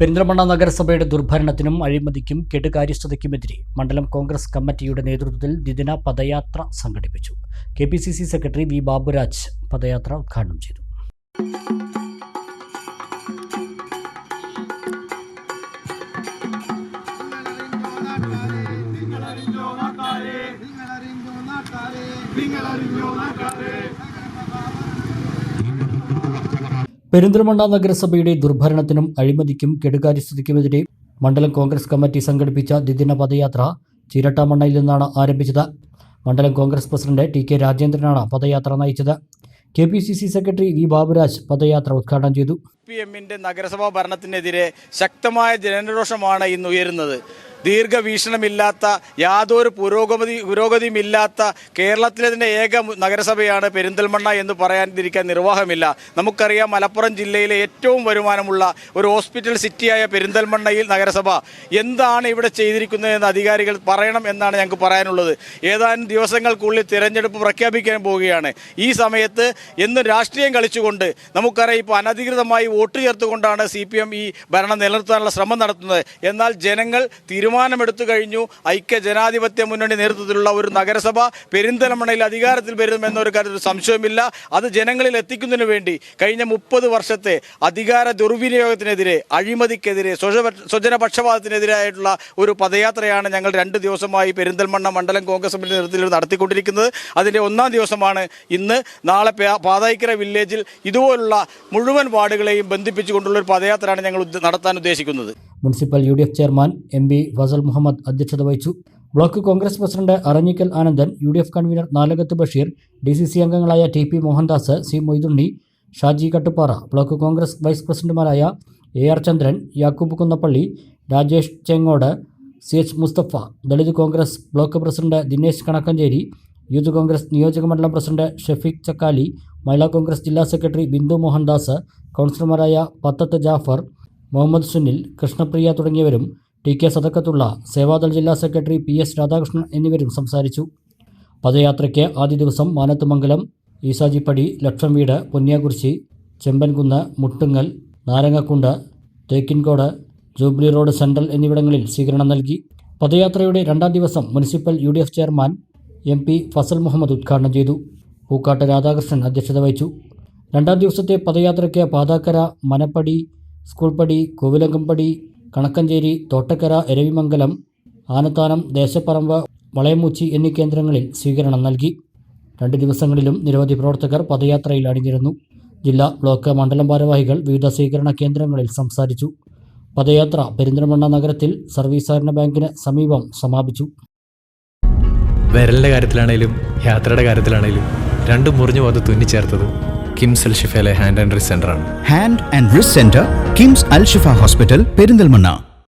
പെരിന്തൽമണ്ണ നഗരസഭയുടെ ദുർഭരണത്തിനും അഴിമതിക്കും കെടുകാര്യസ്ഥതയ്ക്കുമെതിരെ മണ്ഡലം കോൺഗ്രസ് കമ്മിറ്റിയുടെ നേതൃത്വത്തിൽ ദ്വിദിന പദയാത്ര സംഘടിപ്പിച്ചു. K P C C secretary V Baburaj പദയാത്ര ഉദ്ഘാടനം ചെയ്തു. നിങ്ങളറിഞ്ഞോ നാട്ടാരെ? നിങ്ങളറിഞ്ഞോ നാട്ടാരെ നിങ്ങളറിഞ്ഞോ നാട്ടാരെ പെരിന്തൽമണ്ണ നഗരസഭയുടെ ദുർഭരണത്തിനും അഴിമതിക്കും കെടുകാര്യസ്ഥതയ്ക്കുമെതിരെ മണ്ഡലം കോൺഗ്രസ് കമ്മിറ്റി സംഘടിപ്പിച്ച ദ്വിദിന പദയാത്ര ചിരട്ടാമണ്ണയിൽ നിന്നാണ് ആരംഭിച്ചത്. മണ്ഡലം കോൺഗ്രസ് പ്രസിഡന്റ് ടി കെ രാജേന്ദ്രനാണ് പദയാത്ര നയിച്ചത്. K P C C secretary V Baburaj പദയാത്ര ഉദ്ഘാടനം ചെയ്തു. പി എമ്മിന്റെ നഗരസഭാ ഭരണത്തിനെതിരെ ശക്തമായ ജനരോഷമാണ് ഇന്ന് ഉയരുന്നത്. ദീർഘവീക്ഷണമില്ലാത്ത യാതൊരു പുരോഗതി പുരോഗതിയുമില്ലാത്ത കേരളത്തിലെ തന്നെ ഏക നഗരസഭയാണ് പെരിന്തൽമണ്ണ എന്ന് പറയാതിരിക്കാൻ നിർവാഹമില്ല. നമുക്കറിയാം മലപ്പുറം ജില്ലയിലെ ഏറ്റവും വരുമാനമുള്ള ഒരു ഹോസ്പിറ്റൽ സിറ്റിയായ പെരിന്തൽമണ്ണയിൽ നഗരസഭ എന്താണ് ഇവിടെ ചെയ്തിരിക്കുന്നതെന്ന് അധികാരികൾ പറയണം എന്നാണ് ഞങ്ങൾക്ക് പറയാനുള്ളത്. ഏതാനും ദിവസങ്ങൾക്കുള്ളിൽ തിരഞ്ഞെടുപ്പ് പ്രഖ്യാപിക്കാൻ പോവുകയാണ്. ഈ സമയത്ത് എന്നും രാഷ്ട്രീയം കളിച്ചുകൊണ്ട് നമുക്കറിയാം ഇപ്പോൾ അനധികൃതമായി വോട്ട് ചേർത്തുകൊണ്ടാണ് സി പി എം ഈ ഭരണം നിലനിർത്താനുള്ള ശ്രമം നടത്തുന്നത്. എന്നാൽ ജനങ്ങൾ തീരുമാനമെടുത്തു കഴിഞ്ഞു. ഐക്യ ജനാധിപത്യ മുന്നണി നേതൃത്വത്തിലുള്ള ഒരു നഗരസഭ പെരിന്തലമണയിൽ അധികാരത്തിൽ വരുമെന്നൊരു കാര്യത്തിൽ സംശയമില്ല അത് ജനങ്ങളിൽ എത്തിക്കുന്നതിന് വേണ്ടി കഴിഞ്ഞ മുപ്പത് വർഷത്തെ അധികാര ദുർവിനിയോഗത്തിനെതിരെ അഴിമതിക്കെതിരെ സ്വജ സ്വജനപക്ഷപാതത്തിനെതിരായിട്ടുള്ള ഒരു പദയാത്രയാണ് ഞങ്ങൾ രണ്ട് ദിവസമായി പെരിന്തൽമണ്ണ മണ്ഡലം കോൺഗ്രസ് കമ്മിറ്റി നേതൃത്വത്തിൽ നടത്തിക്കൊണ്ടിരിക്കുന്നത്. അതിന്റെ ഒന്നാം ദിവസമാണ് ഇന്ന്. നാളെ പാതായിക്കര വില്ലേജിൽ ഇതുപോലുള്ള മുഴുവൻ വാർഡുകളെയും ബന്ധിപ്പിച്ചുകൊണ്ടുള്ള ഒരു പദയാത്രയാണ് ഞങ്ങൾ നടത്താൻ ഉദ്ദേശിക്കുന്നത്. Municipal U chairman M P Fasal Muhammad അധ്യക്ഷത വഹിച്ചു. Block Congress president Aranhikkal Anandan U D F convener Nalakath Basheer D C C അംഗങ്ങളായ T P Mohandas C Moythunni Shaji Kattuppara block Congress vice പ്രസിഡന്റുമാരായ A R Chandran Yakub Kunnappally Rajesh Chengode C H Musthafa Dalit Congress block president Dinesh Kanakkancheri youth Congress നിയോജക മണ്ഡലം president Shefeeq Chakkali Mahila Congress ജില്ലാ secretary Bindu Mohandas കൗൺസിലർമാരായ പത്തത്ത് ജാഫർ മുഹമ്മദ് സുനിൽ കൃഷ്ണപ്രിയ തുടങ്ങിയവരും T K Sadakathulla Seva Dal ജില്ലാ secretary P S Radhakrishnan എന്നിവരും സംസാരിച്ചു. പദയാത്രയ്ക്ക് ആദ്യ ദിവസം Manathumangalam Eesajippadi Laksham Veedu Ponniyakurissi Chembankunnu Muttungal Narangakkundu Thekkinkode jubilee road central എന്നിവിടങ്ങളിൽ സ്വീകരണം നൽകി. പദയാത്രയുടെ രണ്ടാം ദിവസം municipal U chairman M Fasal Muhammad ഉദ്ഘാടനം ചെയ്തു. പൂക്കാട്ട് രാധാകൃഷ്ണൻ അധ്യക്ഷത വഹിച്ചു. രണ്ടാം ദിവസത്തെ പദയാത്രയ്ക്ക് പാതാക്കര മനപ്പടി സ്കൂൾപ്പടി കോവിലങ്കംപടി കണക്കഞ്ചേരി തോട്ടക്കര എരവിമംഗലം ആനത്താനം ദേശപ്പറമ്പ് വളയമൂച്ചി എന്നീ കേന്ദ്രങ്ങളിൽ സ്വീകരണം നൽകി. രണ്ട് ദിവസങ്ങളിലും നിരവധി പ്രവർത്തകർ പദയാത്രയിൽ അണിഞ്ഞിരുന്നു ജില്ലാ ബ്ലോക്ക് മണ്ഡലം ഭാരവാഹികൾ വിവിധ സ്വീകരണ കേന്ദ്രങ്ങളിൽ സംസാരിച്ചു. പദയാത്ര പെരിന്തൽമണ്ണ നഗരത്തിൽ സർവീസ് സഹകരണ ബാങ്കിന് സമീപം സമാപിച്ചു. വിരലിന്റെ കാര്യത്തിലാണേലും യാത്രയുടെ കാര്യത്തിലാണേലും രണ്ടും മുറിഞ്ഞു അത് തുന്നിച്ചേർത്തത് കിംസ് അൽ ഷിഫയിലെ ഹാൻഡ് ആൻഡ് റിസ് ആണ്. Hand and wrist centre KIMS Al Shifa hospital Perinthalmanna